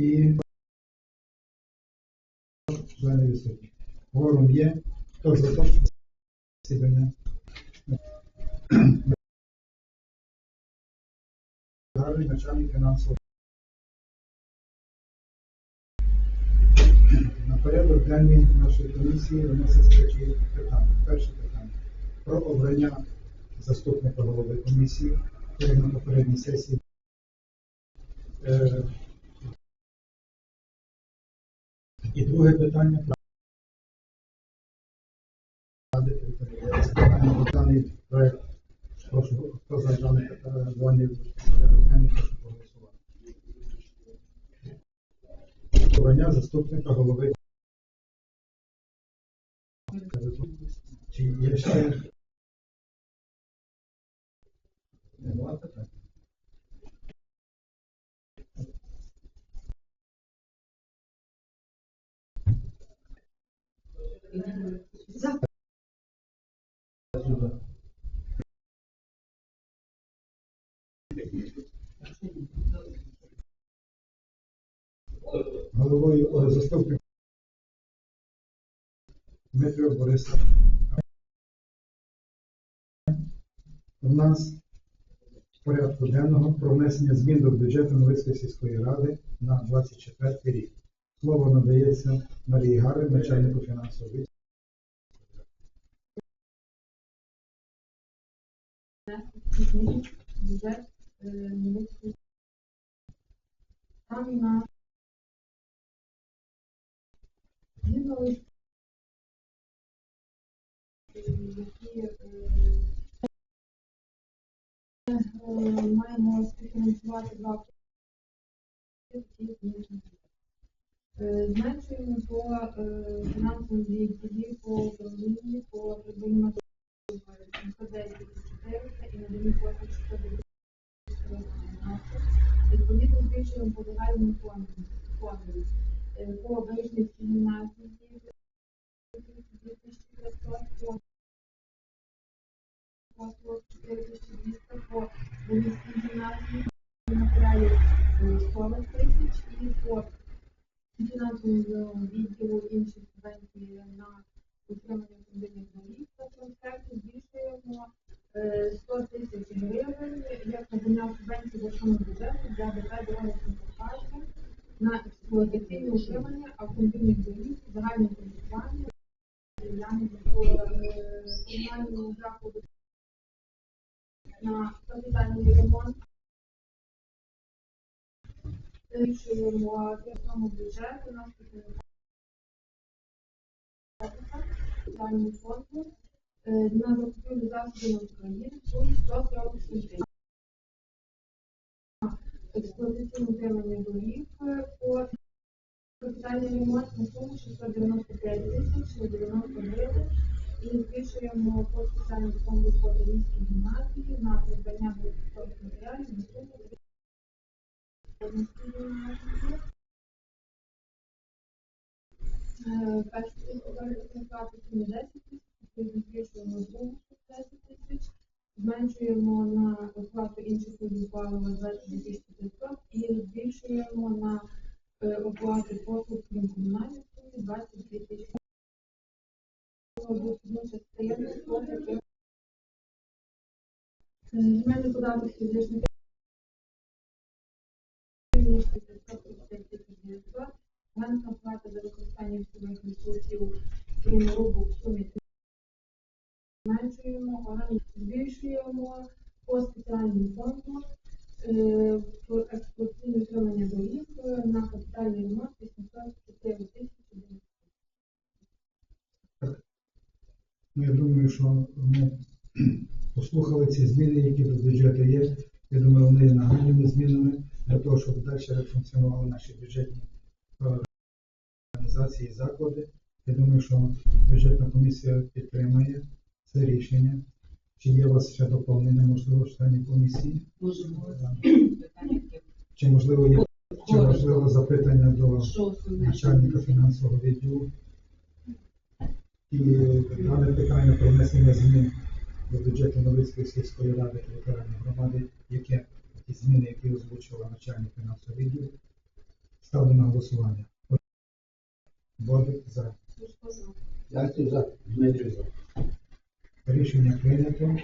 І члени відсутні. Форум є. Хто за те, що засідання? Начальник фінансового. На порядок денний нашої комісії виноситься такі питання. Перше питання про обрання заступника голови комісії, на попередній сесії. І друге питання Ради проект. Прошу, хто за прошу проголосувати. Обрання заступника голови. Чи є ще? Головою заступник Дмитрий Борисов. У нас в порядку денного про внесення змін до бюджету Новицької сільської ради на 24 рік. Слово надається Марії Гари, начальнику фінансового відділу. бюджет Новицької. Там на згідно які маємо співфінансувати два Зменшуємо по е, фінансовому відділі, по управлінні, по придбанню 110 400 і надані послуг 110 Відповідно, збільшуємо по загальному фонду. Е, По Вишнівській гімназії 2500, по послуг 4200, по Волинській гімназії матеріалів е, 40 тисяч і по фінансовому відділу інших субвенцій на та трансферту збільшуємо е, 100 тисяч гривень як надання субвенції державного бюджету для ДП дороги Консультації на експлуатаційне утримання автомобільних доріг загального користування е, комунальному закладу на капітальний ремонт. Збільшуємо державному бюджету на фонду е, на закупівлю засобів Україні сумі 147 тисяч. Експлуатаційне утримання доріг е, по капітальний ремонт на суму 695 тисяч 90 гривень. І збільшуємо по спеціальному фонду по Дорізькій гімназії на придбання додаткових матеріалів на суму Дорізькій гімназії. Е, Перший сумі 10 тисяч, збільшуємо другу 10 тисяч, зменшуємо на оплату інших видів палива 20 тисяч 500 і збільшуємо на е, оплати послуг крім комунальних сумі 22 тисячі. Земельний податок фізичних ніж 535 тисяч 900. Гранатна плата за використання військових ресурсів рубок в сумі зменшуємо, органи збільшуємо по спеціальному фонду е, експлуатаційне утримання доріг е, на капітальний ремонт 804 тисячі 900. Ну, я думаю, що ми послухали ці зміни, які до бюджету є. Я думаю, вони нагальними змінами для того, щоб далі функціонували наші бюджетні е, організації і заклади. Я думаю, що бюджетна комісія підтримає це рішення. Чи є у вас ще доповнення, можливо, членів комісії? Можемо Чи можливо є чи можливо запитання до начальника фінансового відділу? І дане питання про внесення змін до бюджету Новицької сільської ради територіальної громади, яке ті зміни, які озвучувала начальник фінансового відділу, Ставлю на голосування. Бодик за. Сушко за. Дмитрий за. Рішення прийнято.